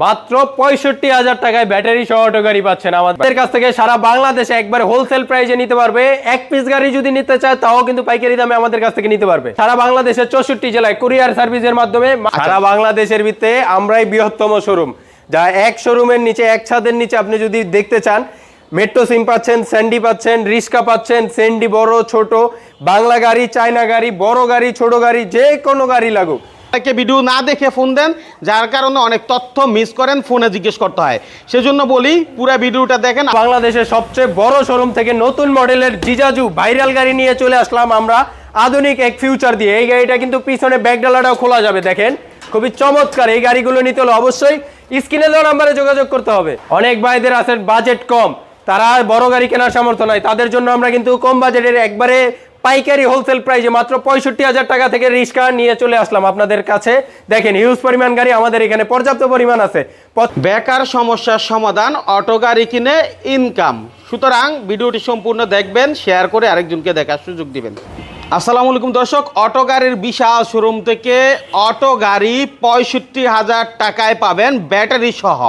মাত্র পঁয়ষট্টি হাজার টাকায় ব্যাটারি সহ অটো গাড়ি পাচ্ছেন আমাদের। কাছ থেকে সারা বাংলাদেশে একবার হোলসেল প্রাইসে নিতে পারবে। এক পিস গাড়ি যদি নিতে চায় তাও কিন্তু পাইকারি দামে আমাদের কাছ থেকে নিতে পারবে। সারা বাংলাদেশের চৌষট্টি জেলায় কুরিয়ার সার্ভিসের মাধ্যমে সারা বাংলাদেশের ভিত্তে আমরাই বৃহত্তম শোরুম যা এক শোরুমের নিচে এক ছাদের নিচে আপনি যদি দেখতে চান মেট্রো সিম পাচ্ছেন স্যান্ডি পাচ্ছেন রিস্কা পাচ্ছেন স্যান্ডি বড় ছোট বাংলা গাড়ি চায়না গাড়ি বড় গাড়ি ছোট গাড়ি যে কোনো গাড়ি লাগুক। অনেকে ভিডিও না দেখে ফোন দেন, যার কারণে অনেক তথ্য মিস করেন, ফোনে জিজ্ঞেস করতে হয়। সেজন্য বলি, পুরো ভিডিওটা দেখেন। বাংলাদেশের সবচেয়ে বড় শোরুম থেকে নতুন মডেলের জিজাজু ভাইরাল গাড়ি নিয়ে চলে আসলাম আমরা আধুনিক এক ফিউচার দিয়ে। এই গাড়িটা কিন্তু পিছনে ব্যাকডালাটাও খোলা যাবে, দেখেন। খুবই চমৎকার এই গাড়িগুলো নিতে হলে অবশ্যই স্ক্রিনে দেওয়া নাম্বারে যোগাযোগ করতে হবে। অনেক ভাইদের আছেন বাজেট কম, তারা বড় গাড়ি কেনার সামর্থ্য নাই, তাদের জন্য আমরা কিন্তু কম বাজেটের একবারে পাইকারি হোলসেল প্রাইসে মাত্র পঁয়ষট্টি হাজার টাকা থেকে রিক্সা নিয়ে চলে আসলাম আপনাদের কাছে। দেখেন হিউজ পরিমাণ গাড়ি, আমাদের এখানে পর্যাপ্ত পরিমাণ আছে। বেকার সমস্যার সমাধান অটো গাড়ি কিনে ইনকাম সুতরাং ভিডিওটি সম্পূর্ণ দেখবেন শেয়ার করে আরেকজনকে দেখার সুযোগ দিবেন। আসসালামু আলাইকুম দর্শক অটো গাড়ির বিশাল শোরুম থেকে অটো গাড়ি পঁয়ষট্টি হাজার টাকায় পাবেন ব্যাটারি সহ।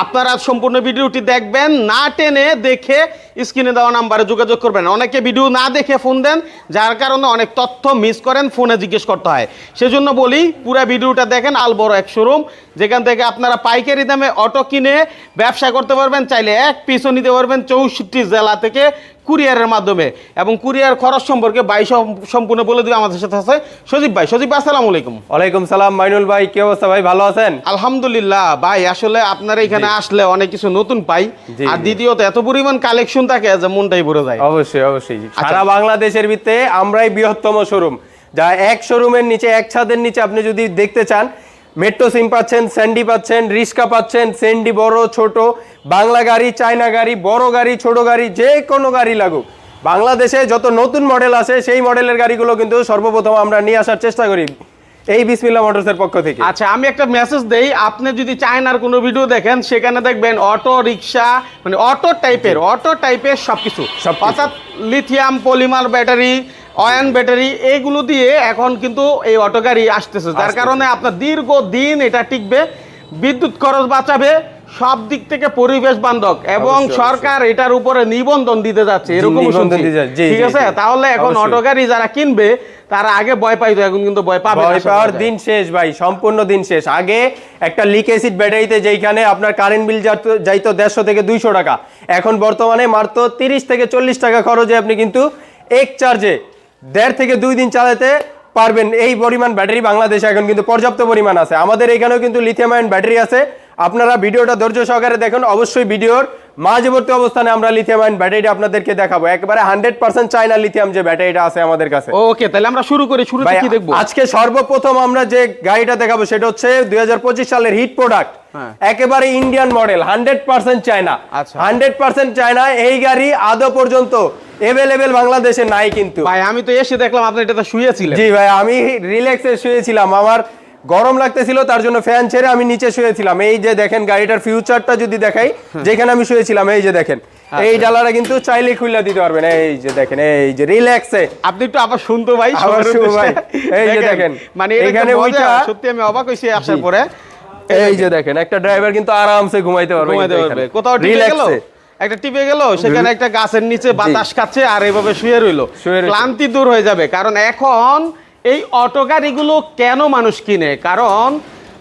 আপনারা সম্পূর্ণ ভিডিওটি দেখবেন, না টেনে দেখে স্ক্রিনে দেওয়া নাম্বারে যোগাযোগ করবেন। অনেকে ভিডিও না দেখে ফোন দেন, যার কারণে অনেক তথ্য মিস করেন ফোনে জিজ্ঞেস করতে হয়। সেজন্য বলি, পুরো ভিডিওটা দেখেন আল বড় এক শোরুম যেখান থেকে আপনারা পাইকারি দামে অটো কিনে ব্যবসা করতে পারবেন, চাইলে এক পিসও নিতে পারবেন চৌষট্টি জেলা থেকে কুরিয়ারের মাধ্যমে এবং কুরিয়ার খরচ সম্পর্কে বাই সম্পূর্ণ বলে দিবে আমাদের সাথে আছে সজীব ভাই। সজীব ভাই আসসালামু আলাইকুম। ওয়ালাইকুম সালাম মাইনুল ভাই কি অবস্থা ভাই? ভালো আছেন? আলহামদুলিল্লাহ ভাই আসলে আপনার এখানে আসলে অনেক কিছু নতুন পাই। আর দ্বিতীয়ত এত পরিমাণ কালেকশন থাকে যে মনটাই ভরে যায়। অবশ্যই অবশ্যই। সারা বাংলাদেশের ভিত্তে আমরাই বৃহত্তম শোরুম। যা এক শোরুমের নিচে এক ছাদের নিচে আপনি যদি দেখতে চান মেট্রো সিম পাচ্ছেন, স্যান্ডি পাচ্ছেন, রিস্কা পাচ্ছেন, স্যান্ডি বড়, ছোট, বাংলা গাড়ি, চায়না গাড়ি, বড় গাড়ি, ছোট গাড়ি, যে কোনো গাড়ি লাগুক। বাংলাদেশে যত নতুন মডেল আছে সেই মডেলের গাড়িগুলো কিন্তু সর্বপ্রথম আমরা নিয়ে আসার চেষ্টা করি। এই বিসমিল্লা মোটরসের পক্ষ থেকে। আচ্ছা আমি একটা মেসেজ দেই। আপনি যদি চায়নার কোনো ভিডিও দেখেন সেখানে দেখবেন অটো রিক্সা মানে অটো টাইপের অটো টাইপের সবকিছু। সবকিছু। অর্থাৎ lithium polymer battery ion battery এইগুলো দিয়ে এখন কিন্তু এই অটো গাড়ি আসতেছে। যার কারণে আপনার দীর্ঘ দিন এটা টিকবে বিদ্যুৎ খরচ বাঁচাবে সব দিক থেকে পরিবেশ বান্ধব এবং সরকার এটার উপরে নিবন্ধন দিতে যাচ্ছে এরকম ঠিক আছে? তাহলে এখন অটো গাড়ি যারা কিনবে তারা আগে ভয় পাইতো এখন কিন্তু ভয় পাবে ভয় পাওয়ার দিন শেষ ভাই সম্পূর্ণ দিন শেষ। আগে একটা লিক অ্যাসিড ব্যাটারিতে যেখানে আপনার কারেন্ট বিল যাইতো দেড়শো থেকে দুইশো টাকা। এখন বর্তমানে মাত্র তিরিশ থেকে চল্লিশ টাকা খরচে আপনি কিন্তু এক চার্জে দেড় থেকে দুই দিন চালাতে পারবেন। এই পরিমাণ ব্যাটারি বাংলাদেশে এখন কিন্তু পর্যাপ্ত পরিমাণ আছে। আমাদের এখানেও কিন্তু লিথিয়াম আয়ন ব্যাটারি আছে। আপনারা ভিডিওটা ধৈর্য সহকারে দেখুন। অবশ্যই ভিডিওর মাঝবর্তী অবস্থানে আমরা লিথিয়াম আয়ন ব্যাটারিটা আপনাদেরকে দেখাবো। একেবারে হান্ড্রেড পার্সেন্ট চায়না লিথিয়াম যে ব্যাটারিটা আছে আমাদের কাছে। ওকে তাহলে আমরা শুরু করি শুরুতে ভাই কি দেখব? আজকে সর্বপ্রথম আমরা যে গাড়িটা দেখাবো সেটা হচ্ছে দুই সালের হিট প্রোডাক্ট হ্যাঁ। একেবারে Indian model hundred percent China. Hundred percent China এই গাড়ি আদৌ পর্যন্ত এভেলেবেল বাংলাদেশে নাই কিন্তু। ভাই আমি তো এসে দেখলাম আপনি এটাতে শুয়েছিলেন। জি ভাই আমি রিল্যাক্সে শুয়েছিলাম। আমার গরম লাগতেছিল তার জন্য ফ্যান ছেড়ে আমি নিচে শুয়েছিলাম। এই যে দেখেন গাড়িটার ফিউচারটা যদি দেখাই যেখানে আমি শুয়েছিলাম এই যে দেখেন। এই ডালাটা কিন্তু চাইলে খুলে দিতে পারবেন। এই যে দেখেন এই যে রিল্যাক্সে আপনি একটু আবার শুনতো ভাই ভাই। এই যে দেখেন, মানে এখানে ওইটা- সত্যি আমি অবাক হইছি আসার। পরে। এই যে দেখেন একটা ড্রাইভার কিন্তু আরামসে ঘুমাইতে পারবে ঘুমাইতে পারবে। কোথাও টিপে একটা টিপে গেল সেখানে একটা গাছের নিচে বাতাস খাচ্ছে আর এইভাবে শুয়ে রইল। ক্লান্তি দূর হয়ে যাবে কারণ এখন এই অটো গাড়িগুলো কেন মানুষ কিনে? কারণ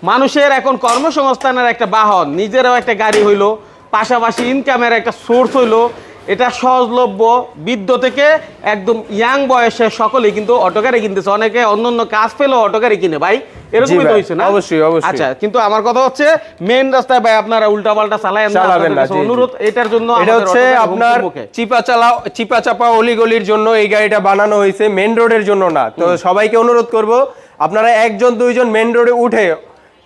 মানুষের এখন কর্মসংস্থানের একটা বাহন, নিজেরও একটা গাড়ি হইল, পাশাপাশি ইনকামের একটা সোর্স হইল এটা সহজলভ্য বৃদ্ধ থেকে একদম ইয়াং বয়সে সকলেই কিন্তু অটো গাড়ি কিনতেছে। অনেকে অন্য অন্য কাজ পেলেও অটো গাড়ি কিনে ভাই। এরকমই তো না? অবশ্যই, অবশ্যই। আচ্ছা কিন্তু আমার কথা হচ্ছে রাস্তায় ভাই আপনারা উল্টা পাল্টা চালায় চালাবেন না। অনুরোধ এটার জন্য এটা হচ্ছে আপনার চিপা চালা চিপা চাপা অলিগলির জন্য এই গাড়িটা বানানো হয়েছে মেন রোডের জন্য না। তো সবাইকে অনুরোধ করব আপনারা একজন দুইজন মেন রোডে উঠে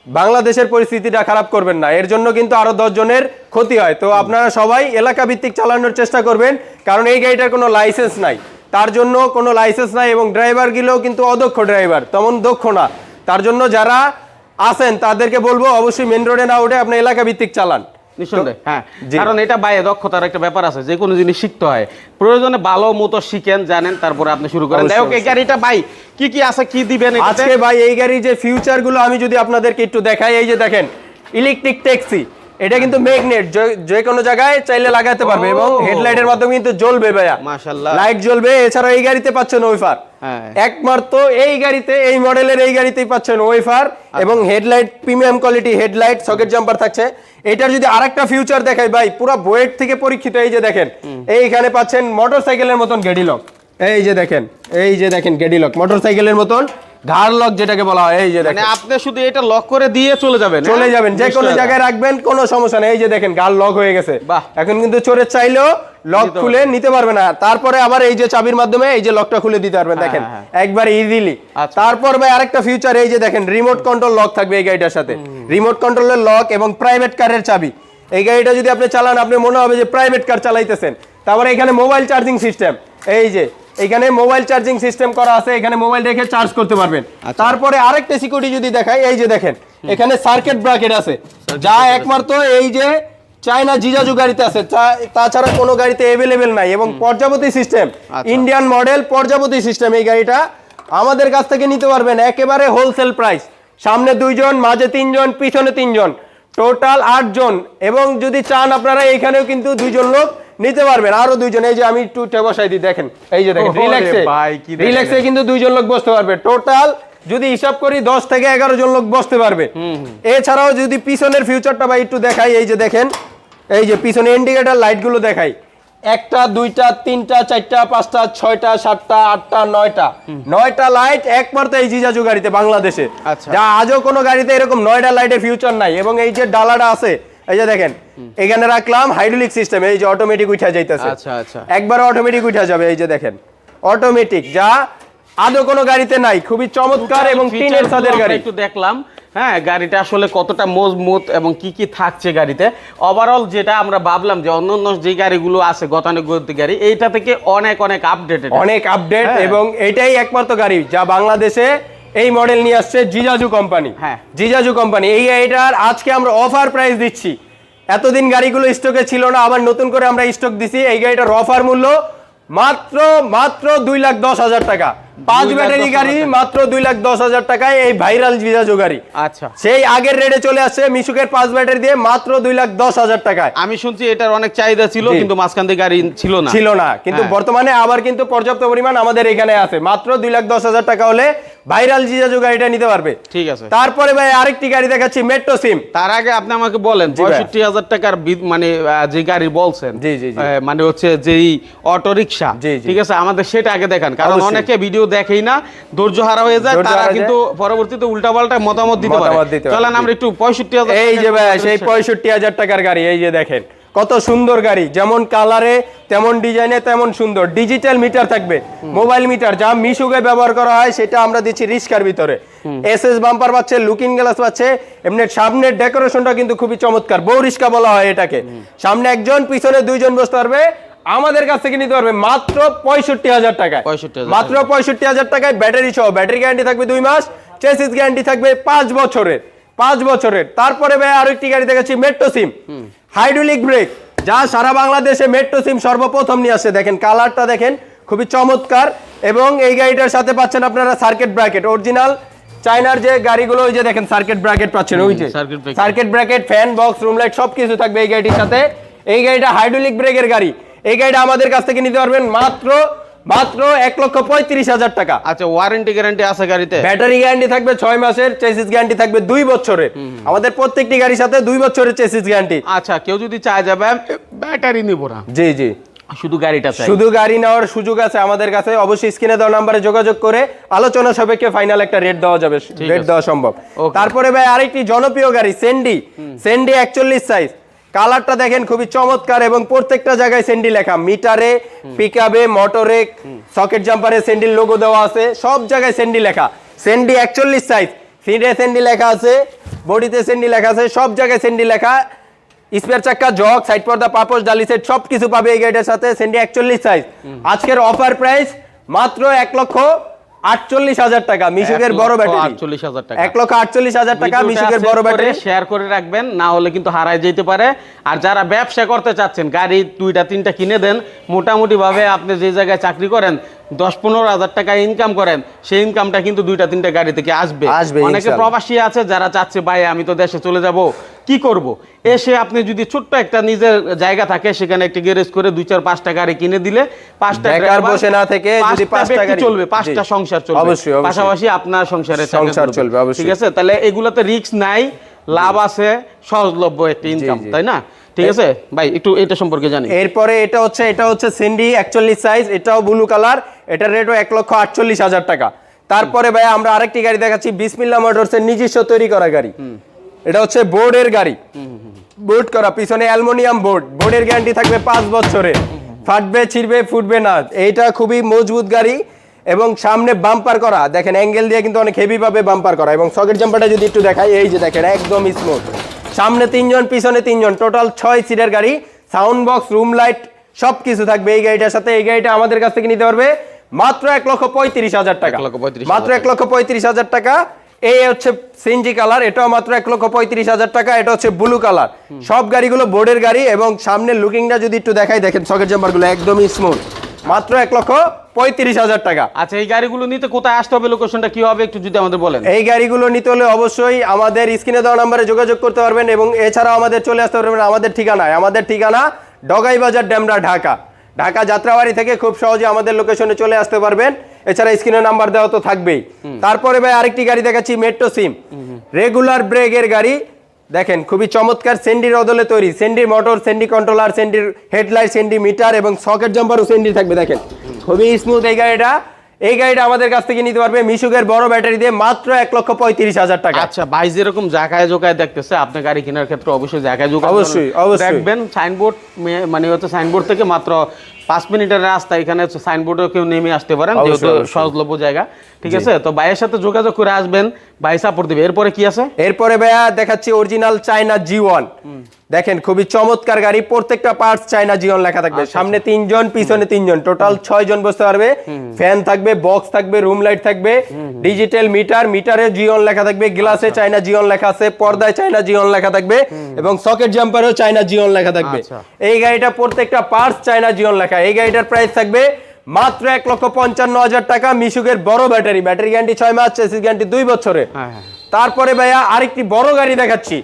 বাংলাদেশের পরিস্থিতিটা খারাপ করবেন না। এর জন্য কিন্তু আরও জনের ক্ষতি হয়। তো আপনারা সবাই এলাকা ভিত্তিক চালানোর চেষ্টা করবেন কারণ এই গাড়িটার কোনো লাইসেন্স নাই। তার জন্য কোনো লাইসেন্স নাই এবং ড্রাইভার ড্রাইভারগুলোও কিন্তু অদক্ষ ড্রাইভার তেমন দক্ষ না। তার জন্য যারা আছেন তাদেরকে বলব অবশ্যই মেন রোডে না উঠে আপনি এলাকা ভিত্তিক চালান। নিঃসন্দেহে হ্যাঁ। কারণ এটা বাইরে দক্ষতার একটা ব্যাপার আছে। যে কোনো জিনিস শিখতে হয়। প্রয়োজনে ভালো মতো শিখেন জানেন তারপরে আপনি শুরু করেন। যাই হোক এই। গাড়িটা ভাই কি কি আছে কি দিবেন? আজকে ভাই এই গাড়ির যে ফিউচারগুলো আমি যদি আপনাদেরকে একটু দেখাই এই যে দেখেন ইলেকট্রিক ট্যাক্সি এটা কিন্তু ম্যাগনেট যে কোনো জায়গায় চাইলে লাগাতে পারবে এবং। হেডলাইটের মাধ্যমে কিন্তু জ্বলবে ভাইয়া মাশাআল্লাহ। লাইট জ্বলবে এছাড়া এই গাড়িতে পাচ্ছেন ওয়েফার হ্যাঁ। একমাত্র এই গাড়িতে এই মডেলের এই গাড়িতেই পাচ্ছেন ওয়েফার আচ্ছা। এবং headlight premium quality headlight socket jumper থাকছে এটার যদি আরেকটা ফিউচার দেখাই ভাই পুরো বুয়েট থেকে পরীক্ষিত এই যে দেখেন এইখানে পাচ্ছেন মোটরসাইকেলের মতন গেডি লক এই যে দেখেন এই যে দেখেন গেডি লক মোটরসাইকেলের মতন ঘাড় লক যেটাকে বলা হয় এই যে মানে দেখেন। আপনি শুধু এটা লক করে দিয়ে চলে যাবেন হ্যাঁ? চলে যাবেন যে কোনো জায়গায় রাখবেন কোনো সমস্যা নেই। এই যে দেখেন গাল লক হয়ে গেছে। এখন কিন্তু চোরের চাইলেও লক খুলে নিতে পারবে না। তারপরে আবার এই যে চাবির মাধ্যমে এই যে লকটা খুলে দিতে পারবেন দেখেন। হ্যাঁ, একবার ইজিলি আচ্ছা। তারপর ভাই আরেকটা ফিউচার এই যে দেখেন রিমোট কন্ট্রোল লক থাকবে এই গাড়িটার সাথে। রিমোট কন্ট্রোলের লক এবং প্রাইভেট কারের চাবি। এই গাড়িটা যদি আপনি চালান আপনি মনে হবে যে প্রাইভেট কার চালাইতেছেন। তারপরে এখানে মোবাইল চার্জিং সিস্টেম এই যে এখানে মোবাইল চার্জিং সিস্টেম করা আছে এখানে মোবাইল রেখে চার্জ করতে পারবেন। আচ্ছা। তারপরে আরেকটা সিকিউরিটি যদি দেখাই এই যে দেখেন এখানে সার্কিট ব্রাকেট আছে। যা একমাত্র এই যে চায়না জিজাজু গাড়িতে আছে তাছাড়া কোনো গাড়িতে অ্যাভেলেবেল নাই এবং পর্যাপতি সিস্টেম। ইন্ডিয়ান মডেল পর্যাপতি সিস্টেম এই গাড়িটা আমাদের কাছ থেকে নিতে পারবেন একেবারে হোলসেল প্রাইস সামনে দুইজন মাঝে তিনজন পিছনে তিনজন টোটাল আটজন। এবং যদি চান আপনারা এখানেও কিন্তু দুইজন লোক নিতে পারবেন। আরও দুইজন এই যে আমি একটু বসাই দিই দেখেন। এই যে দেখেন রিল্যাক্সে। রিল্যাক্সে কিন্তু দুইজন লোক বসতে পারবে। টোটাল যদি হিসাব করি দশ থেকে এগারো জন লোক বসতে পারবে। এছাড়াও যদি পিছনের ফিউচারটা ভাই একটু দেখাই এই যে দেখেন এই যে পিছনে ইন্ডিকেটার লাইটগুলো দেখাই। একটা দুইটা তিনটা চারটা পাঁচটা ছয়টা সাতটা আটটা নয়টা। নয়টা লাইট একমাত্র এই জিজাজু গাড়িতে বাংলাদেশে। আচ্ছা। যা আজও কোনো গাড়িতে এরকম নয়টা লাইটের ফিউচার নাই। এবং এই যে ডালাটা আছে এই যে দেখেন এখানে রাখলাম হাইড্রোলিক সিস্টেম এই যে অটোমেটিক উঠা যাইতেছে। আচ্ছা, আচ্ছা। একবার অটোমেটিক উঠা যাবে এই যে দেখেন। অটোমেটিক যা আদৌ কোনো গাড়িতে নাই খুবই চমৎকার এবং টিনের ছাদের গাড়ি। একটু দেখলাম হ্যাঁ গাড়িটা আসলে কতটা মজবুত এবং কি কি থাকছে গাড়িতে। ওভারঅল যেটা আমরা ভাবলাম যে অন্য অন্য যে গাড়িগুলো আছে গতানুগতিক গাড়ি এইটা থেকে অনেক অনেক আপডেটেড অনেক আপডেট হ্যাঁ। এবং এটাই একমাত্র গাড়ি যা বাংলাদেশে এই মডেল নিয়ে আসছে জিজাজু কোম্পানি হ্যাঁ। জিজাজু কোম্পানি এই গাড়িটার আজকে আমরা অফার প্রাইস দিচ্ছি। এতদিন গাড়িগুলো স্টকে ছিল না আবার নতুন করে আমরা স্টক দিছি। এই গাড়িটার অফার মূল্য মাত্র মাত্র দুই লাখ দশ হাজার টাকা। পাঁচ ব্যাটারি গাড়ি মাত্র দুই লাখ দশ হাজার টাকায় এই ভাইরাল জিজাজু গাড়ি। আচ্ছা। সেই আগের রেটে চলে আসছে মিশুকের পাঁচ ব্যাটারি দিয়ে মাত্র দুই লাখ দশ হাজার টাকায়। আমি শুনছি এটার অনেক চাহিদা ছিল কিন্তু মাঝখান দিয়ে গাড়ি ছিল না। ছিল না। কিন্তু হ্যাঁ। বর্তমানে আবার কিন্তু পর্যাপ্ত পরিমাণ আমাদের এখানে আছে। মাত্র দুই লাখ দশ হাজার টাকা হলে ভাইরাল জিজাজু গাড়িটা নিতে পারবে। ঠিক আছে। তারপরে ভাই আরেকটি গাড়ি দেখাচ্ছি মেট্রো সিম তার আগে আপনি আমাকে বলেন পঁয়ষট্টি হাজার টাকার মানে যে গাড়ি বলছেন জি, জি, জি। মানে হচ্ছে যেই অটো রিক্সা। ঠিক আছে? আমাদের সেটা আগে দেখান কারণ অনেকে ভিডিও দেখেই না ধৈর্য হারা হয়ে যায় তারা কিন্তু পরবর্তীতে উল্টাপাল্টা মতামত দিতে পারে, চলেন আমরা একটু পঁয়ষট্টি হাজার এই যে ভাই সেই পঁয়ষট্টি হাজার টাকার গাড়ি এই যে দেখেন কত সুন্দর গাড়ি যেমন কালারে তেমন ডিজাইনে তেমন সুন্দর। ডিজিটাল মিটার থাকবে মোবাইল মিটার যা মিশুকে ব্যবহার করা হয় সেটা আমরা দিচ্ছি রিস্কার ভিতরে। এস এস বাম্পার পাচ্ছে লুকিং গ্লাস পাচ্ছে এমনি সামনের ডেকোরেশনটা কিন্তু খুবই চমৎকার বউ রিস্কা বলা হয় এটাকে। সামনে একজন পিছনে দুইজন বসতে পারবে আমাদের কাছ থেকে নিতে পারবে মাত্র পঁয়ষট্টি হাজার টাকায়। 65,000 মাত্র পঁয়ষট্টি হাজার টাকায় ব্যাটারি সহ ব্যাটারি গ্যারান্টি থাকবে দুই মাস চেসিস গ্যারান্টি থাকবে পাঁচ বছরের পাঁচ বছরের। তারপরে ভাই আরেকটি গাড়ি দেখাচ্ছি মেট্রো সিম। হাইড্রোলিক ব্রেক যা সারা বাংলাদেশে মেট্রো সিম সর্বপ্রথম নিয়ে আসছে দেখেন কালারটা দেখেন খুবই চমৎকার। এবং এই গাড়িটার সাথে পাচ্ছেন আপনারা সার্কিট ব্র্যাকেট অরিজিনাল চায়নার যে গাড়িগুলো ওই যে দেখেন সার্কিট ব্র্যাকেট পাচ্ছেন ওই যে circuit bracket fan box room light সব কিছু থাকবে এই গাড়িটির সাথে। এই গাড়িটা হাইড্রোলিক ব্রেকের গাড়ি। এই গাড়িটা আমাদের কাছ থেকে নিতে পারবেন মাত্র মাত্র এক লক্ষ পঁয়ত্রিশ হাজার টাকা। আচ্ছা ওয়ারেন্টি গ্যারান্টি আছে গাড়িতে? ব্যাটারি গ্যারান্টি থাকবে ছয় মাসের চেসিস গ্যারান্টি থাকবে দুই বছরের। আমাদের প্রত্যেকটি গাড়ির সাথে দুই বছরের চেসিস গ্যারান্টি আচ্ছা কেউ যদি চায় যাবে ব্যাটারি নিব না। জি জি। শুধু গাড়িটা চাই। শুধু গাড়ি নেওয়ার সুযোগ আছে আমাদের কাছে। অবশ্যই স্ক্রিনে দেওয়া নাম্বারে যোগাযোগ করে আলোচনা সাপেক্ষে ফাইনাল একটা রেট দেওয়া যাবে রেট দেওয়া সম্ভব. তারপরে ভাই আরেকটি জনপ্রিয় গাড়ি সেন্ডি সেন্ডি একচল্লিশ সাইজ কালারটা দেখেন খুবই চমৎকার এবং প্রত্যেকটা জায়গায় সেন্ডি লেখা। মিটারে, পিকআপে, মোটরে, সকেট জাম্পারে সেন্ডির লোগো দেওয়া আছে, সব জায়গায় সেন্ডি লেখা। সেন্ডি একচল্লিশ সাইজ ফিডে সেন্ডি লেখা আছে বডিতে সেন্ডি লেখা আছে, সব জায়গায় সেন্ডি লেখা। স্পেয়ার চাক্কা জগ সাইড পর্দা, পাপোশ, ডালি সেট সব কিছু পাবে এই গাড়িটার সাথে সেন্ডি একচল্লিশ সাইজ আজকের অফার প্রাইস মাত্র এক লক্ষ আটচল্লিশ হাজার টাকা মিশুকের বড় ব্যাটারি আটচল্লিশ হাজার টাকা। এক লক্ষ আটচল্লিশ হাজার টাকা মিশুকের বড় ব্যাটারি শেয়ার করে রাখবেন না হলে কিন্তু হারায় যেতে পারে। আর যারা ব্যবসা করতে চাচ্ছেন গাড়ি দুইটা তিনটা কিনে দেন মোটামুটি ভাবে আপনি যে জায়গায় চাকরি করেন দশ পনেরো হাজার টাকা ইনকাম করেন সেই ইনকামটা কিন্তু দুইটা তিনটা গাড়ি থেকে আসবে। আসবে, অনেকে প্রবাসী আছে যারা চাচ্ছে ভাই আমি তো দেশে চলে যাব। কি করব? এসে আপনি যদি ছোট্ট একটা নিজের জায়গা থাকে সেখানে একটা গ্যারেজ করে দুই চার পাঁচটা গাড়ি কিনে দিলে পাঁচটা বেকার বসে না থেকে যদি পাঁচটা পাঁচটা গাড়ি- চলবে পাঁচটা সংসার চলবে। অবশ্যই। পাশাপাশি আপনার সংসারে সংসার চলবে, অবশ্যই। ঠিক আছে? তাহলে এগুলোতে রিস্ক নাই লাভ আছে সহজলভ্য একটা ইনকাম তাই না? ঠিক আছে? ভাই একটু এটা সম্পর্কে জানি। এরপরে এটা হচ্ছে এটা হচ্ছে সিন্ডি একচল্লিশ সাইজ এটাও ব্লু কালার এটার রেটও এক লক্ষ আটচল্লিশ হাজার টাকা। তারপরে ভাই আমরা আরেকটি গাড়ি দেখাচ্ছি বিসমিল্লা মোটরসের নিজস্ব তৈরি করা গাড়ি। এটা হচ্ছে বোর্ডের গাড়ি। বোর্ড করা পিছনে অ্যালুমিনিয়াম বোর্ড। বোর্ডের গ্যারান্টি থাকবে পাঁচ বছরে। ফাটবে ছিড়বে ফুটবে না। এইটা খুবই মজবুত গাড়ি এবং সামনে বাম্পার করা। দেখেন অ্যাঙ্গেল দিয়ে কিন্তু অনেক হেভি ভাবে বাম্পার করা এবং সকেট জাম্পারটা যদি একটু দেখাই এই যে দেখেন একদম স্মুথ সামনে তিনজন পিছনে তিনজন। টোটাল ছয় সিটের গাড়ি সাউন্ড বক্স রুম লাইট সব কিছু থাকবে এই গাড়িটার সাথে। এই গাড়িটা আমাদের কাছ থেকে নিতে পারবে মাত্র এক লক্ষ পঁয়ত্রিশ হাজার টাকা। মাত্র এক লক্ষ পঁয়ত্রিশ হাজার টাকা। এই হচ্ছে সিনজি কালার এটাও মাত্র এক লক্ষ পঁয়ত্রিশ হাজার টাকা এটা হচ্ছে ব্লু কালার। সব গাড়িগুলো বোর্ডের গাড়ি এবং সামনের লুকিংটা যদি একটু দেখাই দেখেন সকেট জাম্পারগুলো একদমই স্মুথ মাত্র এক লক্ষ পঁয়ত্রিশ হাজার টাকা। আচ্ছা এই গাড়িগুলো নিতে কোথায় আসতে হবে? লোকেশনটা কি হবে? একটু যদি আমাদের বলেন। এই গাড়িগুলো নিতে হলে অবশ্যই আমাদের স্ক্রিনে দেওয়া নাম্বারে যোগাযোগ করতে পারবেন এবং এছাড়াও আমাদের চলে আসতে পারবেন আমাদের ঠিকানায়। আমাদের ঠিকানা ডগাই বাজার ড্যামরা ঢাকা। ঢাকা যাত্রাবাড়ি থেকে খুব সহজে আমাদের লোকেশনে চলে আসতে পারবেন। এছাড়া স্ক্রিনে নাম্বার দেওয়া তো থাকবেই। তারপরে ভাই আরেকটি গাড়ি দেখাচ্ছি মেট্রো সিম রেগুলার ব্রেকের গাড়ি। দেখেন খুবই চমৎকার সেন্ডির অদলে তৈরি। সেন্ডির মোটর সেন্ডি কন্ট্রোলার সেন্ডির হেডলাইট সেন্ডি মিটার এবং সকেট জাম্পারও সেন্ডি থাকবে দেখেন। খুবই স্মুথ এই গাড়িটা। এই গাড়িটা আমাদের কাছ থেকে নিতে পারবে মিশুকের বড় ব্যাটারি দিয়ে মাত্র এক লক্ষ পঁয়ত্রিশ হাজার টাকা। আচ্ছা ভাই যেরকম জায়গায় জোকায় দেখতেছে আপনি গাড়ি কেনার ক্ষেত্রে অবশ্যই জায়গায় জোকায় অবশ্যই, অবশ্যই। দেখবেন। সাইনবোর্ড মানে হচ্ছে সাইনবোর্ড থেকে মাত্র পাঁচ মিনিটের রাস্তা এখানে হচ্ছে সাইনবোর্ডে কেউ নেমে আসতে পারেন যেহেতু সহজলভ্য জায়গা। ঠিক আছে? তো ভাইয়ের সাথে যোগাযোগ করে আসবেন ভাই সাপোর্ট দিবে। এরপরে কি আছে? এরপরে ভাইয়া দেখাচ্ছি অরিজিনাল চায়না জি ওয়ান দেখেন খুবই চমৎকার গাড়ি প্রত্যেকটা পার্টস চায়না জি লেখা থাকবে। সামনে তিনজন পিছনে তিনজন। টোটাল ছয় জন বসতে পারবে। ফ্যান থাকবে বক্স থাকবে রুম লাইট থাকবে। ডিজিটাল মিটার মিটারে জিওন লেখা থাকবে। গ্লাসে চায়না জি ওয়ান লেখা আছে পর্দায় চায়না জি ওয়ান লেখা থাকবে এবং সকেট জাম্পারেও চায়না জি ওয়ান লেখা থাকবে। আচ্ছা। এই গাড়িটা প্রত্যেকটা পার্টস চায়না জি ওয়ান লেখা এই গাড়িটার প্রাইস থাকবে মাত্র এক লক্ষ পঞ্চান্ন হাজার টাকা মিশুকের বড় ব্যাটারি। ব্যাটারি গ্যারান্টি ছয় মাস চেসিস গ্যারান্টি দুই বছরে। হ্যাঁ হ্যাঁ তারপরে ভাইয়া আরেকটি বড় গাড়ি দেখাচ্ছি।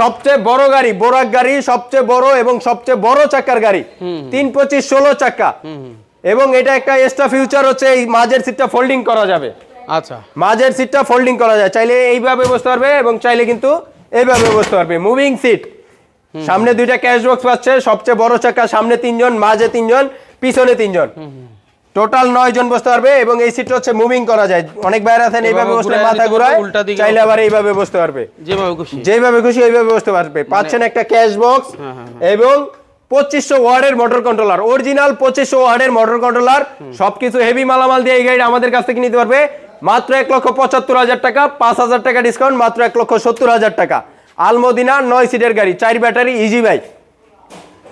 সবচেয়ে বড় গাড়ি বোরাক গাড়ি সবচেয়ে বড় এবং সবচেয়ে বড় চাকার গাড়ি। তিন পঁচিশ ষোলো চাকা। এবং এটা একটা এক্সট্রা ফিউচার হচ্ছে এই মাঝের সিটটা ফোল্ডিং করা যাবে। আচ্ছা। মাঝের সিটটা ফোল্ডিং করা যায়। চাইলে এইভাবে বসতে পারবে এবং চাইলে কিন্তু এইভাবে বসতে পারবে। মুভিং সিট সামনে দুইটা ক্যাশ বক্স পাচ্ছে সবচেয়ে বড় চাকা সামনে তিনজন মাঝে তিনজন পিছনে তিনজন। টোটাল নয় জন বসতে পারবে এবং এই সিটটা হচ্ছে মুভিং করা যায়। অনেক বাইরে আছেন এইভাবে বসলে মাথা ঘুরায় চাইলে আবার এইভাবে বসতে পারবে। যেভাবে খুশি। যেভাবে খুশি ওইভাবে বসতে পারবে। পাচ্ছেন একটা ক্যাশ বক্স এবং পঁচিশশো ওয়ার্ডের মোটর কন্ট্রোলার অরিজিনাল পঁচিশশো ওয়ার্ডের মোটর কন্ট্রোলার সবকিছু হেভি মালামাল দিয়ে এই গাড়ি আমাদের কাছ থেকে নিতে পারবে। মাত্র এক লক্ষ পঁচাত্তর হাজার টাকা পাঁচ হাজার টাকা ডিসকাউন্ট মাত্র এক লক্ষ সত্তর হাজার টাকা। আলমদিনা নয় সিটের গাড়ি চার ব্যাটারি ইজি ভাই।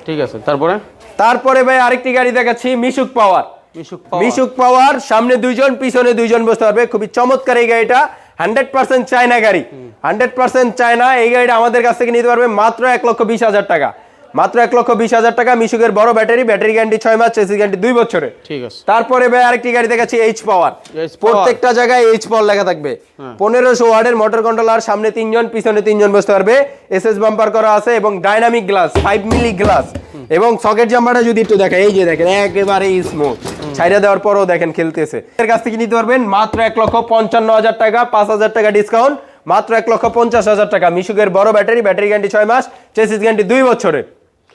ঠিক আছে তারপরে? তারপরে ভাই আরেকটি গাড়ি দেখাচ্ছি মিশুক পাওয়ার। মিশুক পাওয়ার সামনে দুইজন পিছনে দুইজন বসতে পারবে। খুবই চমৎকার এই গাড়িটা হান্ড্রেড পার্সেন্ট চায়না গাড়ি। হান্ড্রেড পার্সেন্ট চায়না এই গাড়িটা আমাদের কাছ থেকে নিতে পারবে মাত্র এক লক্ষ বিশ হাজার টাকা। মাত্র এক লক্ষ বিশ হাজার টাকা মিশুকের বড় ব্যাটারি ব্যাটারি গ্যারান্টি ছয় মাস চেসি গ্যারান্টি দুই বছরে ঠিক আছে। তারপরে ভাই আরেকটি গাড়ি দেখাচ্ছি এইচ পাওয়ার প্রত্যেকটা জায়গায় এইচ পাওয়ার লেখা থাকবে। পনেরোশো ওয়ার্ডের মোটর কন্ট্রোলার সামনে তিনজন পিছনে তিনজন বসতে পারবে। এসএস বাম্পার করা আছে এবং dynamic glass five milli glass এবং সকেট জাম্পারটা যদি একটু দেখেন এই যে দেখেন একেবারে স্মুথ ছাইরা দেওয়ার পরও দেখেন খেলতেছে। এর কাছ থেকে নিতে পারবেন মাত্র এক লক্ষ পঞ্চান্ন হাজার টাকা পাঁচ হাজার টাকা ডিসকাউন্ট মাত্র এক লক্ষ পঞ্চাশ হাজার টাকা মিশুকের বড় ব্যাটারি ব্যাটারি গ্যারান্টি ছয় মাস চেসিস গ্যারান্টি দুই বছরে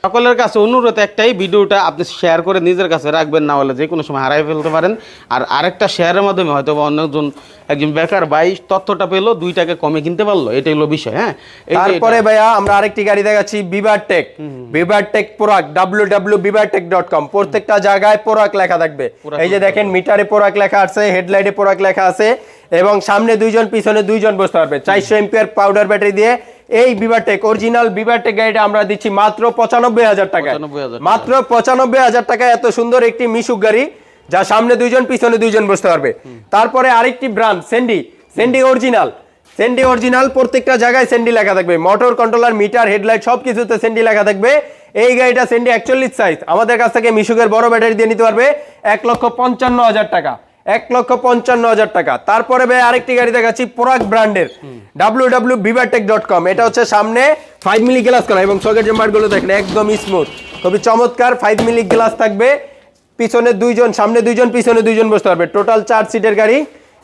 সকলের কাছে অনুরোধ একটাই ভিডিওটা আপনি শেয়ার করে নিজের কাছে রাখবেন না হলে যে কোনো সময় হারাই ফেলতে পারেন। আর আরেকটা শেয়ারের মাধ্যমে হয়তো বা অন্যজন একজন বেকার ভাই তথ্যটা পেল দুই টাকা কমে কিনতে পারল এটাই হলো বিষয় হ্যাঁ? তারপরে ভাইয়া আমরা আরেকটি গাড়ি দেখাচ্ছি Beaver Tech Beaver Tech product W W Beaver Tech dot com প্রত্যেকটা জায়গায় প্রোডাক্ট লেখা থাকবে। এই যে দেখেন মিটারে প্রোডাক্ট লেখা আছে হেডলাইটে প্রোডাক্ট লেখা আছে এবং সামনে দুইজন পিছনে দুইজন বসতে পারবে। চারশো এমপিআর পাউডার ব্যাটারি দিয়ে এই Beaver Tech original Beaver Tech গাড়িটা আমরা দিচ্ছি মাত্র পঁচানব্বই হাজার টাকা। মাত্র পঁচানব্বই হাজার টাকা এত সুন্দর একটি মিশুক গাড়ি যা সামনে দুইজন পিছনে দুইজন বসতে পারবে। তারপরে আরেকটি ব্র্যান্ড সেন্ডি সেন্ডি অরিজিনাল সেন্ডি অরিজিনাল প্রত্যেকটা জায়গায় সেন্ডি লেখা থাকবে। মোটর কন্ট্রোলার মিটার হেডলাইট সব কিছুতে সেন্ডি লেখা থাকবে। এই গাড়িটা সেন্ডি একচল্লিশ সাইজ আমাদের কাছ থেকে মিশুকের বড় ব্যাটারি দিয়ে নিতে পারবে। এক লক্ষ পঞ্চান্ন হাজার টাকা। এক লক্ষ পঞ্চান্ন হাজার টাকা। তারপরে ভাই আরেকটি গাড়ি দেখাচ্ছি পোরাক ব্র্যান্ডের W W Beaver Tech dot com এটা হচ্ছে সামনে ফাইভ মিলি গ্লাস করা এবং সকেটগুলো দেখেন একদম স্মুথ খুবই চমৎকার ফাইভ মিলি গ্লাস থাকবে। পিছনে দুইজন সামনে দুইজন পিছনে দুইজন বসতে পারবে। টোটাল চার সিটের গাড়ি।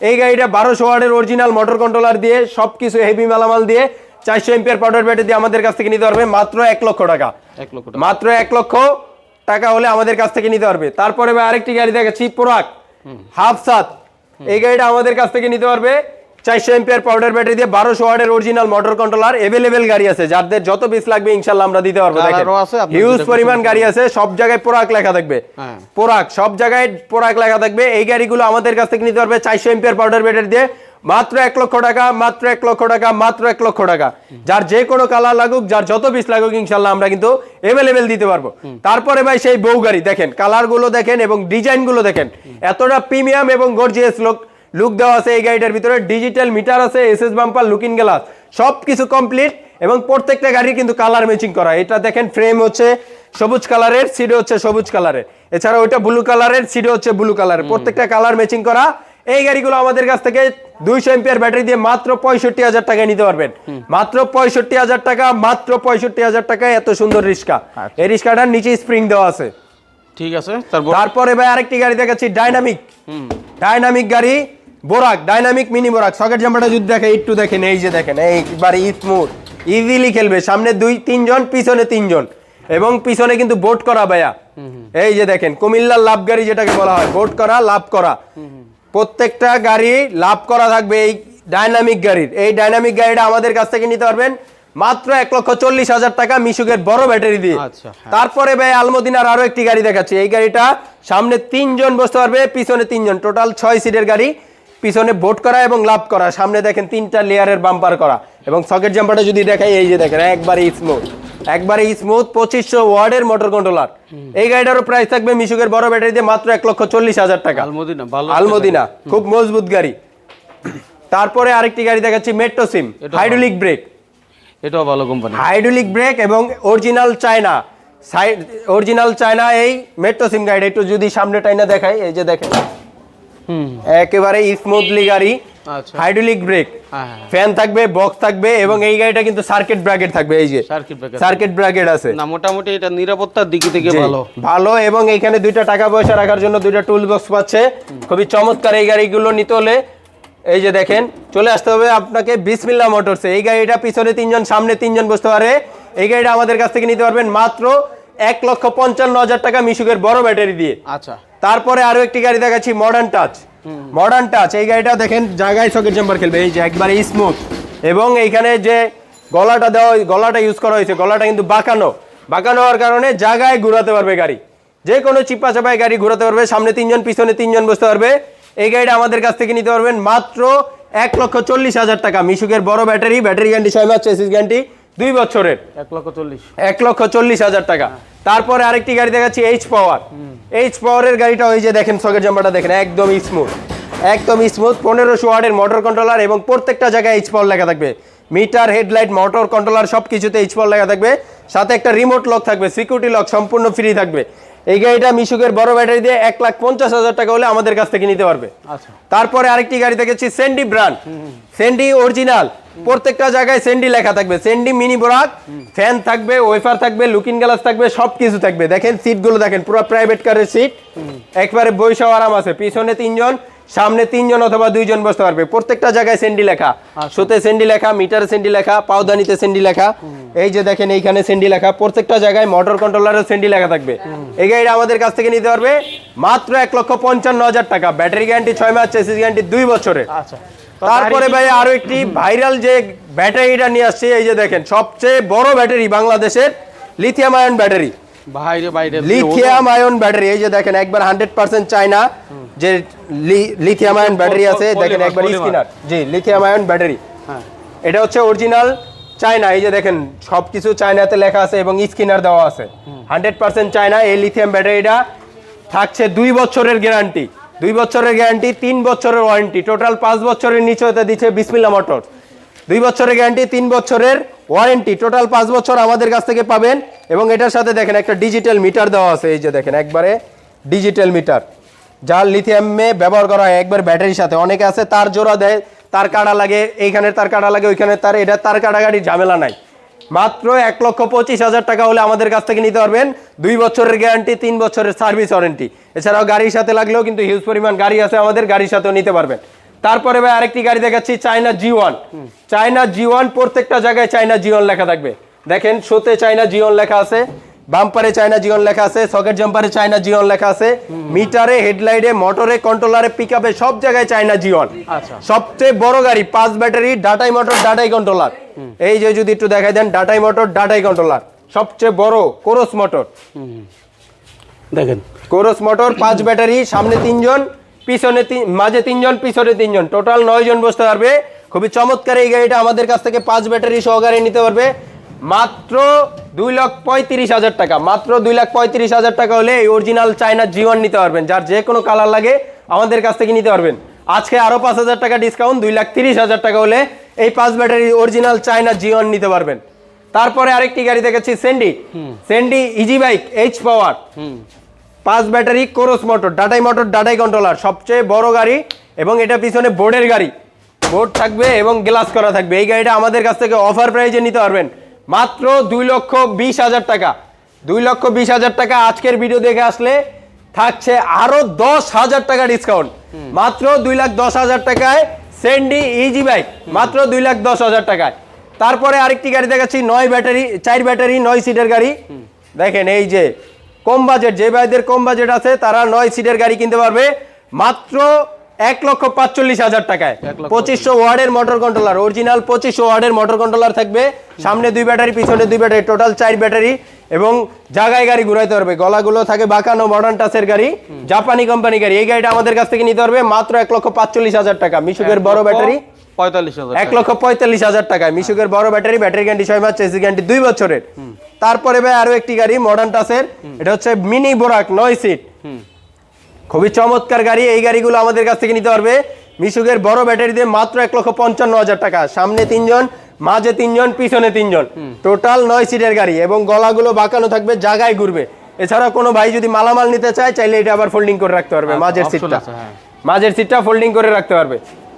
এই গাড়িটা বারোশো ওয়ার্ডের অরিজিনাল মোটর কন্ট্রোলার দিয়ে সব কিছু হেভি মালামাল দিয়ে চারশো এমপিয়ার পাউডার ব্যাটারি দিয়ে আমাদের কাছ থেকে নিতে পারবে মাত্র এক লক্ষ টাকা। এক লক্ষ মাত্র এক লক্ষ টাকা হলে আমাদের কাছ থেকে নিতে পারবে। তারপরে আরেকটি গাড়ি দেখাচ্ছি পোরাক। হাফ সাত। এই গাড়িটা আমাদের কাছ থেকে নিতে পারবে। চারশো এমপিয়ার পাউডার ব্যাটারি দিয়ে বারোশো ওয়ার্ডের অরিজিনাল মোটর কন্ট্রোলার এভেলেবেল গাড়ি আছে। যাদের যত পিস লাগবে ইনশাল্লাহ আমরা দিতে পারব। হিউজ পরিমাণ গাড়ি আছে সব জায়গায় পোরাক লেখা থাকবে। হ্যাঁ। পোরাক সব জায়গায় পোরাক লেখা থাকবে। এই গাড়িগুলো আমাদের কাছ থেকে নিতে পারবে চারশো এমপিয়ার পাউডার ব্যাটারি দিয়ে। মাত্র এক লক্ষ টাকা মাত্র এক লক্ষ টাকা মাত্র এক লক্ষ টাকা। যার যে কোনো কালার লাগুক যার যত পিস লাগুক ইনশাল্লাহ আমরা কিন্তু এভেলেবেল দিতে পারব। তারপরে ভাই সেই বউ গাড়ি দেখেন কালারগুলো দেখেন এবং ডিজাইনগুলো দেখেন এতটা প্রিমিয়াম এবং গর্জিয়াস লোক লুক দেওয়া আছে এই গাড়িটার ভিতরে। ডিজিটাল মিটার আছে এসএস বাম্পার লুকিং গ্লাস সব কিছু কমপ্লিট এবং প্রত্যেকটা গাড়ি কিন্তু কালার ম্যাচিং করা। এটা দেখেন ফ্রেম হচ্ছে সবুজ কালারের সিডে হচ্ছে সবুজ কালারের। এছাড়া ওইটা ব্লু কালারের সিডে হচ্ছে ব্লু কালারের। প্রত্যেকটা কালার ম্যাচিং করা। এই গাড়িগুলো আমাদের কাছ থেকে দুইশো এমপিয়ার ব্যাটারি দিয়ে মাত্র পঁয়ষট্টি হাজার টাকায় নিতে পারবেন। মাত্র পঁয়ষট্টি হাজার টাকা মাত্র পঁয়ষট্টি হাজার টাকায় এত সুন্দর রিক্সা। এই রিক্সাটার নিচে স্প্রিং দেওয়া আছে। ঠিক আছে তারপরে? ভাই আরেকটি গাড়ি দেখাচ্ছি ডাইনামিক ডাইনামিক গাড়ি বোরাক ডাইনামিক মিনি বোরাক সকেট জাম্পারটা যদি দেখে একটু দেখেন এই যে দেখেন এইবারে স্মুথ ইজিলি খেলবে সামনে দুই তিনজন পিছনে তিনজন। এবং পিছনে কিন্তু বোট করা ভাইয়া। এই যে দেখেন কুমিল্লার লাভ গাড়ি যেটাকে বলা হয় বোট করা লাভ করা। প্রত্যেকটা গাড়ি লাভ করা থাকবে এই ডাইনামিক গাড়ির। এই ডাইনামিক গাড়িটা আমাদের কাছ থেকে নিতে পারবেন মাত্র এক লক্ষ চল্লিশ হাজার টাকা মিশুকের বড় ব্যাটারি দিয়ে। আচ্ছা, হ্যাঁ। তারপরে ভাই আলমদিনার আরও একটি গাড়ি দেখাচ্ছি। এই গাড়িটা সামনে তিনজন বসতে পারবে পিছনে তিনজন। টোটাল ছয় সিটের গাড়ি। পিছনে বোট করা এবং লাভ করা। সামনে দেখেন তিনটা লেয়ারের বাম্পার করা। এবং সকেট জাম্পারটা যদি দেখাই এই যে দেখেন একবারে স্মুথ একবারে স্মুথ পঁচিশশো ওয়ার্ডের মোটর কন্ট্রোলার এই গাড়িটারও প্রাইস থাকবে মিশুকের বড় ব্যাটারি দিয়ে মাত্র এক লক্ষ চল্লিশ হাজার টাকা। আলমদিনা ভালো আলমদিনা খুব মজবুত গাড়ি। তারপরে আরেকটি গাড়ি দেখাচ্ছি মেট্রো সিম হাইড্রোলিক ব্রেক এটাও ভালো কোম্পানি হাইড্রোলিক ব্রেক এবং original China side original China এই মেট্রো সিম গাড়ি একটু যদি সামনে টাইনা দেখাই এই যে দেখেন। একেবারে স্মুথলি গাড়ি হাইড্রোলিক ব্রেক ফ্যান থাকবে বক্স থাকবে এবং এই গাড়িটা কিন্তু সার্কিট ব্র্যাকেট থাকবে এই যে। সার্কিট ব্র্যাকেট আছে। না মোটামুটি এটা নিরাপত্তার দিক থেকে ভালো। ভালো এবং এইখানে দুইটা টাকা পয়সা রাখার জন্য দুইটা টুল বক্স পাচ্ছে। খুবই চমৎকার এই গাড়িগুলো নিতে হলে। এই যে দেখেন চলে আসতে হবে আপনাকে বিসমিল্লা মোটরসে। এই গাড়িটা পিছনে তিনজন সামনে তিনজন বসতে পারে। এই গাড়িটা আমাদের কাছ থেকে নিতে পারবেন মাত্র এক লক্ষ পঞ্চান্ন হাজার টাকা মিশুকের বড় ব্যাটারি দিয়ে। আচ্ছা। তারপরে আরও একটি গাড়ি দেখাচ্ছি মডার্ন টাচ মডার্ন টাচ এই গাড়িটা দেখেন জায়গায় সকেট জাম্পার খেলবে এই যে একবারে স্মুথ এবং এইখানে যে গলাটা দেওয়া গলাটা ইউজ করা হয়েছে গলাটা কিন্তু বাঁকানো। বাঁকানো হওয়ার কারণে জায়গায় ঘুরাতে পারবে গাড়ি। যে কোনো চিপা চাপায় গাড়ি ঘুরাতে পারবে সামনে তিনজন পিছনে তিনজন বসতে পারবে। এই গাড়িটা আমাদের কাছ থেকে নিতে পারবেন মাত্র এক লক্ষ চল্লিশ হাজার টাকা। মিশুকের বড় ব্যাটারি ব্যাটারি গ্যারান্টি ছয় মাস চেসিস গ্যারান্টি দুই বছরের? এক লক্ষ চল্লিশ। এক লক্ষ চল্লিশ হাজার টাকা। তারপরে আরেকটি গাড়ি দেখাচ্ছি এইচ পাওয়ার এইচ পাওয়ারের গাড়িটা ওই যে দেখেন সকেট জাম্পারটা দেখেন একদম স্মুথ একদম স্মুথ পনেরোশো ওয়ার্ডের মোটর কন্ট্রোলার এবং প্রত্যেকটা জায়গায় এইচ পাওয়ার লেখা থাকবে। মিটার হেডলাইট মোটর কন্ট্রোলার সব কিছুতে এইচ পাওয়ার লেখা থাকবে। সাথে একটা রিমোট লক থাকবে সিকিউরিটি লক সম্পূর্ণ ফ্রি থাকবে। এই গাড়িটা মিশুকের বড় ব্যাটারি দিয়ে এক লাখ পঞ্চাশ হাজার টাকা হলে আমাদের কাছ থেকে নিতে পারবে। আচ্ছা। তারপরে আরেকটি গাড়ি দেখেছি সেন্ডি ব্র্যান্ড সেন্ডি অরিজিনাল প্রত্যেকটা জায়গায় সেন্ডি লেখা থাকবে। সেন্ডি মিনি বোরাক ফ্যান থাকবে ওয়েফার থাকবে লুকিং গ্লাস থাকবে সব কিছু থাকবে। দেখেন সিটগুলো দেখেন পুরো প্রাইভেট কারের সিট একবারে বৈশাও আরাম আছে। পিছনে তিনজন সামনে তিনজন অথবা দুইজন বসতে পারবে। প্রত্যেকটা জায়গায় সেন্ডি লেখা। সুতে সেন্ডি লেখা মিটারে সেন্ডি লেখা পাউদানিতে সেন্ডি লেখা। এই যে দেখেন এইখানে সেন্ডি লেখা। প্রত্যেকটা জায়গায় মোটর কন্ট্রোলারের সেন্ডি লেখা থাকবে। এই গাড়িটা আমাদের কাছ থেকে নিতে পারবে মাত্র এক লক্ষ পঞ্চান্ন হাজার টাকা। ব্যাটারি গ্যারান্টি ছয় মাস চেসিস গ্যারান্টি দুই বছরে আচ্ছা। তারপরে ভাই আরও একটি ভাইরাল যে ব্যাটারিটা নিয়ে আসছে এই যে দেখেন সবচেয়ে বড় ব্যাটারি বাংলাদেশের lithium ion battery. Lithium ion battery এই যে দেখেন একবার হান্ড্রেড পার্সেন্ট চায়না যে লিথিয়াম আয়ন ব্যাটারি আছে দেখেন একবার স্কিনার। জি লিথিয়াম আয়ন ব্যাটারি। হ্যাঁ। এটা হচ্ছে অরিজিনাল চায়না এই যে দেখেন সবকিছু চায়নাতে লেখা আছে এবং স্কিনার দেওয়া আছে। হান্ড্রেড পার্সেন্ট চায়না এই লিথিয়াম ব্যাটারিটা থাকছে দুই বছরের গ্যারান্টি দুই বছরের গ্যারান্টি, তিন বছরের ওয়ারেন্টি। টোটাল পাঁচ বছরের নিচে হতে দিচ্ছে বিসমিল্লা মোটর। দুই বছরের গ্যারান্টি, তিন বছরের ওয়ারেন্টি। টোটাল পাঁচ বছর আমাদের কাছ থেকে পাবেন এবং এটার সাথে দেখেন একটা ডিজিটাল মিটার দেওয়া আছে, এই যে দেখেন, একবারে ডিজিটাল মিটার যা লিথিয়ামে ব্যবহার করা হয়, একবার ব্যাটারির সাথে। অনেকে আছে, তার জোড়া দেয়, তার কাটা লাগে এইখানে তার কাটা লাগে ওইখানে তার, এটা তার কাটাকাটি ঝামেলা নাই। মাত্র এক লক্ষ পঁচিশ হাজার টাকা হলে আমাদের কাছ থেকে নিতে পারবেন দুই বছরের গ্যারান্টি, তিন বছরের সার্ভিস ওয়ারেন্টি। এছাড়াও গাড়ির সাথে লাগলেও কিন্তু হিউজ পরিমাণ গাড়ি আছে আমাদের, গাড়ির সাথেও নিতে পারবেন। তারপরে ভাই আরেকটি গাড়ি দেখাচ্ছি, China G one China G one প্রত্যেকটা জায়গায় চায়না জি ওয়ান লেখা থাকবে। দেখেন, শোতে চায়না জি ওয়ান লেখা আছে। বাম্পারে চায়না জিওন লেখা আছে সকেট জাম্পারে চায়না জিওন লেখা আছে মিটারে হেডলাইটে মোটরে কন্ট্রোলারে পিকআপে সব জায়গায় চায়না জিওন আচ্ছা। সবচেয়ে বড় গাড়ি পাঁচ ব্যাটারি ডাটাই মোটর ডাটাই কন্ট্রোলার। এই যে যদি একটু দেখাই দেন ডাটাই মোটর ডাটাই কন্ট্রোলার। সবচেয়ে বড় কোরস মোটর। দেখেন। কোরস মোটর পাঁচ ব্যাটারি সামনে তিনজন পিছনে তিন মাঝে তিনজন পিছনে তিনজন। টোটাল নয় জন বসতে পারবে। খুবই চমৎকার এই গাড়িটা আমাদের কাছ থেকে পাঁচ ব্যাটারি সহকারে নিতে পারবে। মাত্র দুই লাখ পঁয়ত্রিশ হাজার টাকা মাত্র দুই লাখ পঁয়ত্রিশ হাজার টাকা হলে এই অরিজিনাল চায়না জিওয়ান নিতে পারবেন যার যে কোনো কালার লাগে আমাদের কাছ থেকে নিতে পারবেন। আজকে আরও পাঁচ হাজার টাকা ডিসকাউন্ট দুই লাখ তিরিশ হাজার টাকা হলে এই পাঁচ ব্যাটারি অরিজিনাল চায়না জিওয়ান নিতে পারবেন। তারপরে আরেকটি গাড়ি দেখেছি Sandy Sandy easy bike H power পাঁচ ব্যাটারি কোরস মোটর ডাটাই মোটর ডাটাই কন্ট্রোলার সবচেয়ে বড় গাড়ি এবং এটা পিছনে বোর্ডের গাড়ি। বোর্ড থাকবে এবং গ্লাস করা থাকবে। এই গাড়িটা আমাদের কাছ থেকে অফার প্রাইজে নিতে পারবেন। মাত্র দুই লক্ষ বিশ হাজার টাকা। দুই লক্ষ বিশ হাজার টাকা আজকের ভিডিও দেখে আসলে থাকছে আরও দশ হাজার টাকা ডিসকাউন্ট মাত্র দুই লাখ দশ হাজার টাকায় সেন্ডি ইজি বাইক মাত্র দুই লাখ দশ হাজার টাকায়। তারপরে আরেকটি গাড়ি দেখাচ্ছি নয় ব্যাটারি চার ব্যাটারি নয় সিটের গাড়ি। দেখেন এই যে কম বাজেট যে ভাইদের কম বাজেট আছে তারা নয় সিটের গাড়ি কিনতে পারবে। মাত্র এক লক্ষ পাঁচচল্লিশ হাজার টাকায়। পঁচিশশো ওয়ার্ডের মোটর কন্ট্রোলার অরিজিনাল পঁচিশশো ওয়ার্ডের মোটর কন্ট্রোলার থাকবে। সামনে দুই ব্যাটারি পিছনে দুই ব্যাটারি টোটাল চার ব্যাটারি এবং জায়গায় গাড়ি ঘুরাইতে পারবে। গলাগুলো থাকে বাঁকানো মডার্ন টাচের গাড়ি জাপানি কোম্পানি গাড়ি। এই গাড়িটা আমাদের কাছ থেকে নিতে পারবে মাত্র এক লক্ষ পাঁচচল্লিশ হাজার টাকা। মিশুকের বড় ব্যাটারি এক লক্ষ পঁয়তাল্লিশ হাজার টাকায়। মিশুকের বড় ব্যাটারি ব্যাটারি গ্যারান্টি ছয় মাস চেসি গ্যারান্টি দুই বছরের। তারপরে ভাই আরও একটি গাড়ি মডার্ন টাসের এটা হচ্ছে মিনি বোরাক নয় সিট খুবই চমৎকার গাড়ি এই গাড়িগুলো আমাদের কাছ থেকে নিতে পারবে। মিশুকের বড় ব্যাটারি দিয়ে মাত্র এক লক্ষ পঞ্চান্ন হাজার টাকা। সামনে তিনজন মাঝে তিনজন পিছনে তিনজন। টোটাল নয় সিটের গাড়ি এবং গলাগুলো বাঁকানো থাকবে জায়গায় ঘুরবে। এছাড়া কোনো ভাই যদি মালামাল নিতে চায় চাইলে এটা আবার ফোল্ডিং করে রাখতে পারবে আচ্ছা, মাঝের সিটটা হ্যাঁ। মাঝের সিটটা ফোল্ডিং করে রাখতে পারবে।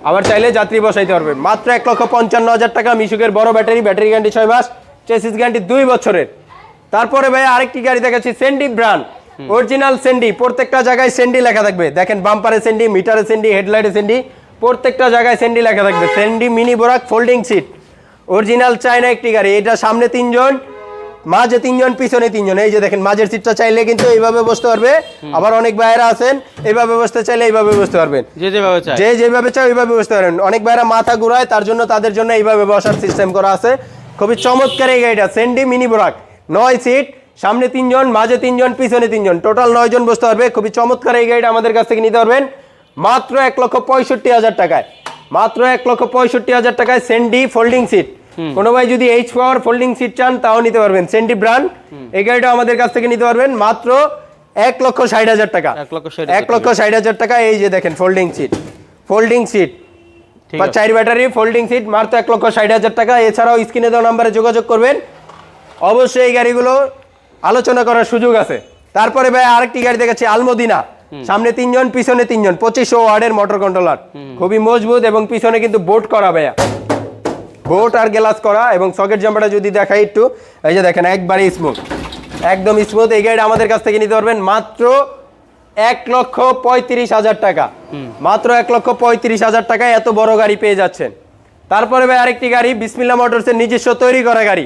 আবার চাইলে যাত্রী বসাইতে পারবে। মাত্র এক লক্ষ পঞ্চান্ন হাজার টাকা মিশুকের বড় ব্যাটারি ব্যাটারি গ্যারান্টি ছয় মাস চেসিস গ্যারান্টি দুই বছরের। তারপরে ভাই আরেকটি গাড়ি দেখাচ্ছি সেন্ডি ব্র্যান্ড অরিজিনাল সেন্ডি প্রত্যেকটা জায়গায় সেন্ডি লেখা থাকবে। দেখেন বাম্পারে সেন্ডি মিটারে সেন্ডি হেডলাইটে সেন্ডি প্রত্যেকটা জায়গায় সেন্ডি লেখা থাকবে। সেন্ডি মিনি বোরাক ফোল্ডিং সিট অরিজিনাল চায়না একটি গাড়ি এটা সামনে তিনজন মাঝে তিনজন পিছনে তিনজন। এই যে দেখেন মাঝের সিটটা চাইলে কিন্তু এইভাবে বসতে পারবে। আবার অনেক ভাইয়েরা আছেন এইভাবে বসতে চাইলে এইভাবে বসতে পারবেন। যে যেভাবে চাই যে যেভাবে ওইভাবে বসতে পারেন। অনেক ভাইরা মাথা ঘুরায় তার জন্য তাদের জন্য এইভাবে বসার সিস্টেম করা আছে। খুবই চমৎকার এই গাড়িটা সেন্ডি মিনি বোরাক নয় সিট সামনে তিনজন মাঝে তিনজন পিছনে তিনজন। টোটাল নয় জন বসতে পারবে। খুবই চমৎকার এই গাড়িটা আমাদের কাছ থেকে নিতে পারবেন। মাত্র এক লক্ষ পঁয়ষট্টি হাজার টাকায়। মাত্র এক লক্ষ পঁয়ষট্টি হাজার টাকায় সেন্ডি ফোল্ডিং সিট কোনো ভাই যদি এইচ পাওয়ার ফোল্ডিং সিট চান তাও নিতে পারবেন। সেন্ডি ব্র্যান্ড এই গাড়িটা আমাদের কাছ থেকে নিতে পারবেন। মাত্র এক লক্ষ ষাট হাজার টাকা। এক লক্ষ ষাট হাজার টাকা। এই যে দেখেন ফোল্ডিং সিট ফোল্ডিং সিট চার ব্যাটারি ফোল্ডিং সিট মাত্র এক লক্ষ ষাট হাজার টাকা। এছাড়াও স্ক্রিনে দেওয়া নাম্বারে যোগাযোগ করবেন। অবশ্যই এই গাড়িগুলো আলোচনা করার সুযোগ আছে। তারপরে ভাই আরেকটি গাড়ি দেখাচ্ছি আলমদিনা। সামনে তিনজন পিছনে তিনজন পঁচিশশো ওয়ার্ডের মোটর কন্ট্রোলার খুবই মজবুত এবং পিছনে কিন্তু বোট করা ভাইয়া। বোট আর গ্লাস করা এবং সকেট জাম্পারটা যদি দেখাই একটু এই যে দেখেন একবারে স্মুথ একদম স্মুথ এই গাড়ি আমাদের কাছ থেকে নিতে পারবেন মাত্র এক লক্ষ পঁয়ত্রিশ হাজার টাকা। মাত্র এক লক্ষ পঁয়ত্রিশ হাজার টাকায় এত বড় গাড়ি পেয়ে যাচ্ছেন। তারপরে ভাই আরেকটি গাড়ি বিসমিল্লা মোটরসের নিজস্ব তৈরি করা গাড়ি।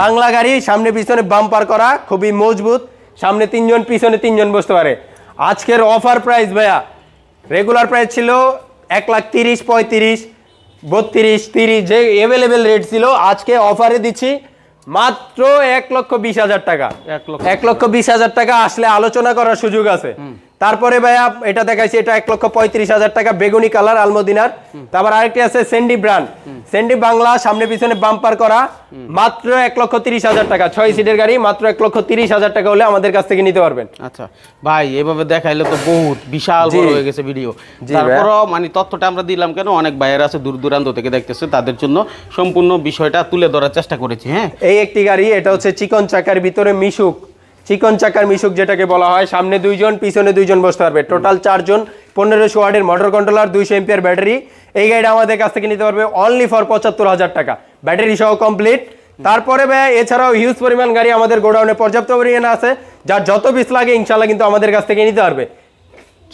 বাংলা গাড়ি সামনে পিছনে বাম্পার করা খুবই মজবুত। সামনে তিনজন পিছনে তিনজন বসতে পারে। আজকের অফার প্রাইস ভাইয়া রেগুলার প্রাইস ছিল এক লাখ তিরিশ পঁয়ত্রিশ বত্রিশ তিরিশ যে অ্যাভেলেবেল রেট ছিল আজকে অফারে দিচ্ছি মাত্র এক লক্ষ বিশ হাজার টাকা। এক লক্ষ। এক লক্ষ বিশ হাজার টাকা আসলে আলোচনা করার সুযোগ আছে। তারপরে ভাইয়া এটা দেখাইছি এটা এক লক্ষ পঁয়ত্রিশ হাজার টাকা বেগুনি কালার আলমদিনার। তারপর আরেকটি আছে সেন্ডি ব্র্যান্ড সেন্ডি বাংলা সামনে পিছনে বাম্পার করা মাত্র এক লক্ষ তিরিশ হাজার টাকা। ছয় সিটের গাড়ি মাত্র এক লক্ষ তিরিশ হাজার টাকা হলে আমাদের কাছ থেকে নিতে পারবেন। আচ্ছা ভাই এভাবে দেখাইলে তো বহুত বিশাল বড় হয়ে গেছে ভিডিও তারপরও মানে তথ্যটা আমরা দিলাম কেন? অনেক ভাইয়ের আছে দূর দূরান্ত থেকে দেখতেছে তাদের জন্য সম্পূর্ণ বিষয়টা তুলে ধরার চেষ্টা করেছি হ্যাঁ? এই একটি গাড়ি এটা হচ্ছে চিকন চাকার ভিতরে মিশুক। চিকন চাকার মিশুক যেটাকে বলা হয় সামনে দুইজন পিছনে দুইজন বসতে পারবে। টোটাল চারজন পনেরোশো ওয়ার্ডের মোটর কন্ট্রোলার দুইশো এমপিয়ার ব্যাটারি এই গাড়িটা আমাদের কাছ থেকে নিতে পারবে অনলি ফর পঁচাত্তর হাজার টাকা। ব্যাটারি সহ কমপ্লিট তারপরে ভাই এছাড়াও হিউজ পরিমাণ গাড়ি আমাদের গোডাউনে পর্যাপ্ত পরিমাণে আছে যার যত পিস লাগে ইনশাল্লাহ কিন্তু আমাদের কাছ থেকে নিতে পারবে।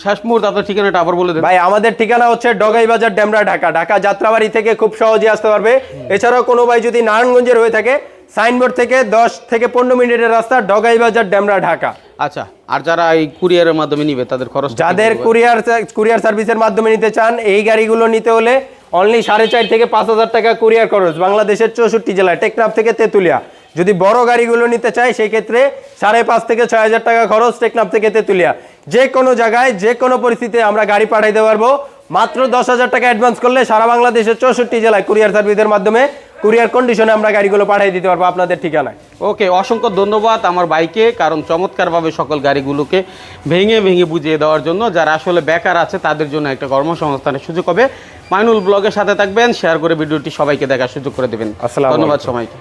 শেষ মুহূর্তে আপনার ঠিকানাটা আবার বলে দেন। ভাই আমাদের ঠিকানা হচ্ছে ডগাই বাজার ডেমরা ঢাকা। ঢাকা যাত্রাবাড়ি থেকে খুব সহজে আসতে পারবে। এছাড়াও কোনো ভাই যদি নারায়ণগঞ্জের হয়ে থাকে সাইনবোর্ড থেকে দশ থেকে পনেরো মিনিটের রাস্তা ডগাই বাজার ডেমরা ঢাকা। আচ্ছা আর যারা এই কুরিয়ারের মাধ্যমে নিবে তাদের খরচ যাদের কুরিয়ার কুরিয়ার সার্ভিসের মাধ্যমে নিতে চান এই গাড়িগুলো নিতে হলে অনলি সাড়ে চার থেকে পাঁচ হাজার টাকা কুরিয়ার খরচ। বাংলাদেশের চৌষট্টি জেলায় টেকনাফ থেকে তেঁতুলিয়া। যদি বড় গাড়িগুলো নিতে চাই সেই ক্ষেত্রে সাড়ে পাঁচ থেকে ছয় হাজার টাকা খরচ টেকনাফ থেকে তেঁতুলিয়া। যে কোনো জায়গায় যে কোনো পরিস্থিতিতে আমরা গাড়ি পাঠাইতে পারব। মাত্র দশ হাজার টাকা অ্যাডভান্স করলে সারা বাংলাদেশের চৌষট্টি জেলায় কুরিয়ার সার্ভিসের মাধ্যমে কুরিয়ার কন্ডিশনে আমরা গাড়িগুলো পাঠিয়ে দিতে পারব আপনাদের ঠিকানায়। ওকে অসংখ্য ধন্যবাদ আমার বাইকে কারণ চমৎকারভাবে সকল গাড়িগুলোকে ভেঙে ভেঙে বুঝিয়ে দেওয়ার জন্য যারা আসলে বেকার আছে তাদের জন্য একটা কর্মসংস্থানের সুযোগ হবে। মাইনুল ব্লগের সাথে থাকবেন শেয়ার করে ভিডিওটি সবাইকে দেখার সুযোগ করে দেবেন। আসলে ধন্যবাদ সবাইকে।